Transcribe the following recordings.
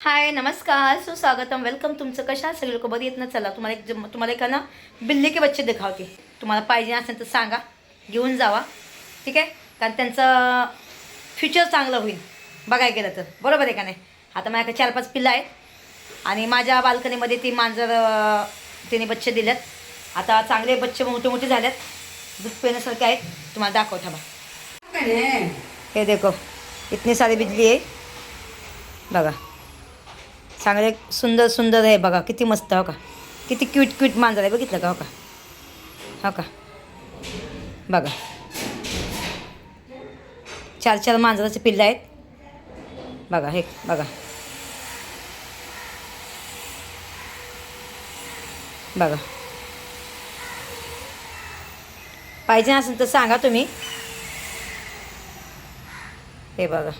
हाय नमस्कार सुस्वागतम. वेलकम तुमचं कशा सगळे लोक बरी येत ना? चला तुम्हाला एक जम- तुम्हाला एका ना बिल्ली के बच्चे दिखावते तुम्हाला पाहिजे असेल तर सांगा. घेऊन जावा. ठीक आहे? कारण त्यांचं फ्युचर चांगलं होईल. बघायला गेलं तर. बरोबर आहे का नाही? आता माझ्याकडे चार पाच पिल्लं आहेत. आणि माझ्या बाल्कनीमध्ये ती मांजर तिने बच्चे दिलेत. आता चांगले बच्चे मोठे मोठे झालेत. दूध पिण्यासारखे आहेत. तुम्हाला दाखवता बा हे देखो इतनी सारी बिजली आहे. बघा. चांगले सुंदर सुंदर आहे बघा किती मस्त हो का किती क्यूट क्यूट मांजर आहे बघितलं का हो का? हो का? बघा. चार चार मांजराचे पिल्लं आहेत. बघा हे बघा. बघा. पाहिजे असेल तर सांगा तुम्ही. हे बघा.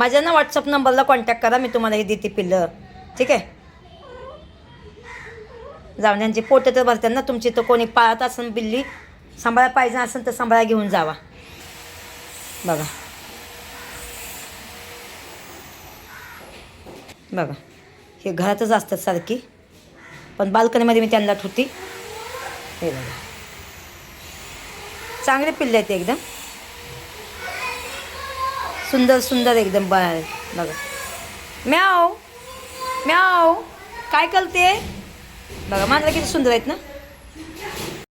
माझ्या ना व्हॉट्सअप नंबरला कॉन्टॅक्ट करा मी तुम्हाला हे देते पिल्लं. ठीक आहे? जाऊन यांची पोटं तर भरतात ना तुमची तर कोणी पाळत असेल बिल्ली सांभाळा पाहिजे असेल तर सांभाळा घेऊन जावा. बघा. बघा. हे घरातच असतात सारखी पण बाल्कनीमध्ये मी त्यांना ठुती हे बघा. चांगले पिल्ले आहेत ते एकदम. सुंदर सुंदर एकदम बाहेर बघा. म्याव म्याव काय करते? बघा मांजरा किती सुंदर आहेत ना?